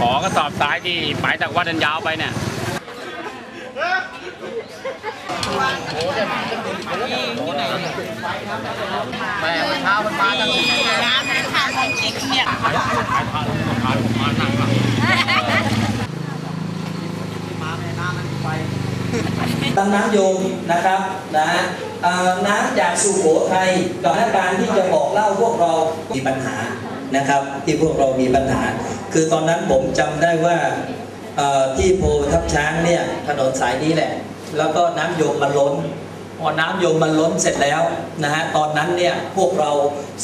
ขอกระสอบทรายที่ไปจากวัดดันยาวไปเนี่ยแม่เช้ามันมาตั้งน้ำนั้นทานของจริงเนี่ยตั้งน้ำโยมนะครับนะเอ่อน้ำจากสุโขทัยกับการที่จะบอกเล่าพวกเรามีปัญหา นะครับ ที่พวกเรามีปัญหา คือตอนนั้นผมจำได้ว่าที่โพทับช้างเนี่ยถนนสายนี้แหละ แล้วก็น้ำโยมมันล้นพอน้ำโยมมันล้นเสร็จแล้วนะฮะตอนนั้นเนี่ยพวกเรา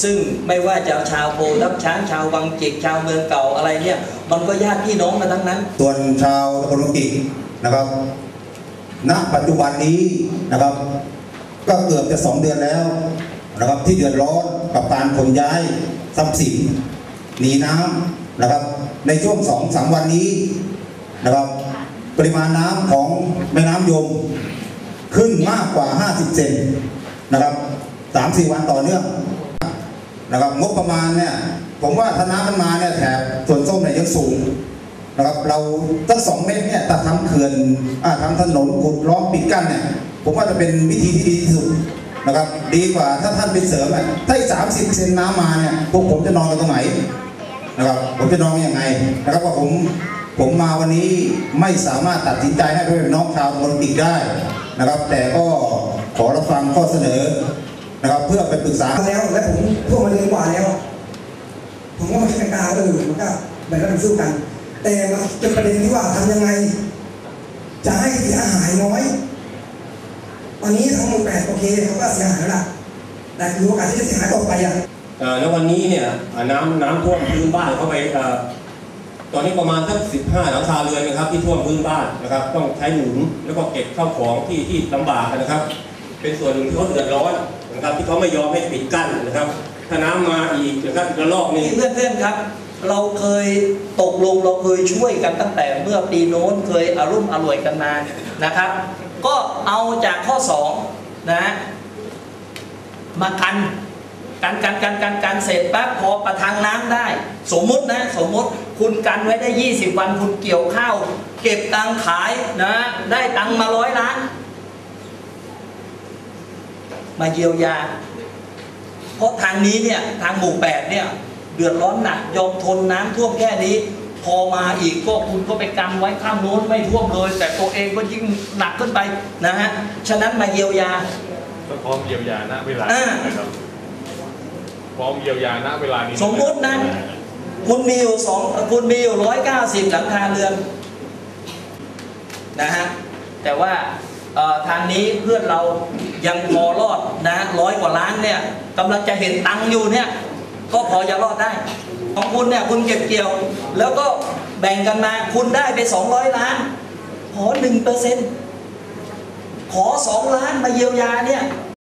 ซึ่งไม่ว่าจะชาวโพทับช้างชาววังจิกชาวเมืองเก่าอะไรเนี่ยมันก็ญาติพี่น้องกันทั้งนั้น ส่วนชาวโอลิมปิกนะครับ ณปัจจุบันนี้นะครับ ก็เกือบจะสองเดือนแล้วนะครับที่เดือดร้อน กับการขนย้ายทรัพย์สินหนีน้ำนะครับ ในช่วงสองสามวันนี้นะครับ ปริมาณน้ำของแม่น้ำยม ขึ้นมากกว่า 50 เซนนะครับสามสี่วันต่อเนื่องนะครับงบประมาณเนี่ยผมว่าถ้าน้ำมันมาเนี่ยแถบส่วนส้มเนี่ยยังสูงนะครับเราตั้งสองเมตรเนี่ยถ้าทำเขื่อนอทำถนนขุดล้อมปิดกั้นเนี่ยผมว่าจะเป็นวิธีที่ดีที่สุด นะครับ ดีกว่าถ้าท่านไปเสริมอะถ้าสามสิบเซนน้ำมาเนี่ยพวกผมจะนอนกันตรงไหนนะครับผมจะนอนยังไงนะครับว่าผมผมมาวันนี้ไม่สามารถตัดสินใจให้เพื่อแม่พี่น้องชาวโอลิมปิกได้นะครับ แต่ก็ขอรับฟังข้อเสนอนะครับ เพื่อไปปรึกษาแล้วและผมพูดมาเดือนกว่าแล้ว ผมก็มาคิดกาเออมันก็แบ่งกันสู้กัน แต่มันเป็นประเด็นที่ว่าทำยังไง จะให้เสียหายน้อย ตอนนี้ทั้งหมดแปดโอเคเขาก็เสียหายแล้วล่ะแต่มีโอกาสที่จะเสียหายต่อไปอะเอ่อแล้ววันนี้เนี่ยอ่าน้ำน้ำท่วมพื้นบ้านเข้าไปเอ่อตอนนี้ประมาณสักสิบห้าหลังคาเรือนนะครับ ที่ท่วมพื้นบ้านนะครับ ต้องใช้หนุนแล้วก็เก็บข้าวของที่ที่ลำบากนะครับ เป็นส่วนหนึ่งที่เขาเดือดร้อนนะครับ ที่เขาไม่ยอมให้ปิดกั้นนะครับถ้าน้ำมาอีกนะครับอีกระลอกหนึงเพื่อนๆครับ เราเคยตกลงเราเคยช่วยกันตั้งแต่เมื่อปีโน้นเคยอารุ่มอร่วยกันมานะครับ ก็เอาจากข้อสองนะมากันกันกันกันกันกันเสร็จปั๊บพอประทังน้ำได้ สมมุตินะสมมุติคุณกันไว้ได้ 20 วันคุณเกี่ยวข้าว เก็บตังขายนะได้ตังมาร้อยล้าน มาเยียวยา เพราะทางนี้เนี่ยทางหมู่แปดเนี่ยเดือดร้อนหนักยอมทนน้ำท่วมแค่นี้ พอมาอีกก็คุณก็ไปกันไว้ข้างโน้นไม่ท่วมเลย แต่ตัวเองก็ยิ่งหนักขึ้นไปนะฮะฉะนั้นมาเยียวยาก็พร้อมเยียวยาณเวลาอ่านะครับพร้อมเยียวยาณเวลานี้สมมุตินะคุณมีอยู่สองคุณมีอยู่ร้อยเก้าสิบหลังคาเรือนนะฮะแต่ว่าเอ่อทางนี้เพื่อนเรายังพอรอดนะร้อยกว่าล้านเนี่ยกำลังจะเห็นตังค์อยู่เนี่ย ก็พอจะรอดได้ ของคุณเนี่ยคุณเก็บเกี่ยว แล้วก็แบ่งกันมาคุณได้ไป 200 ล้าน ขอ1%เปอร์เซ็นต์ขอ 2 ล้านมาเยียวยาเนี่ย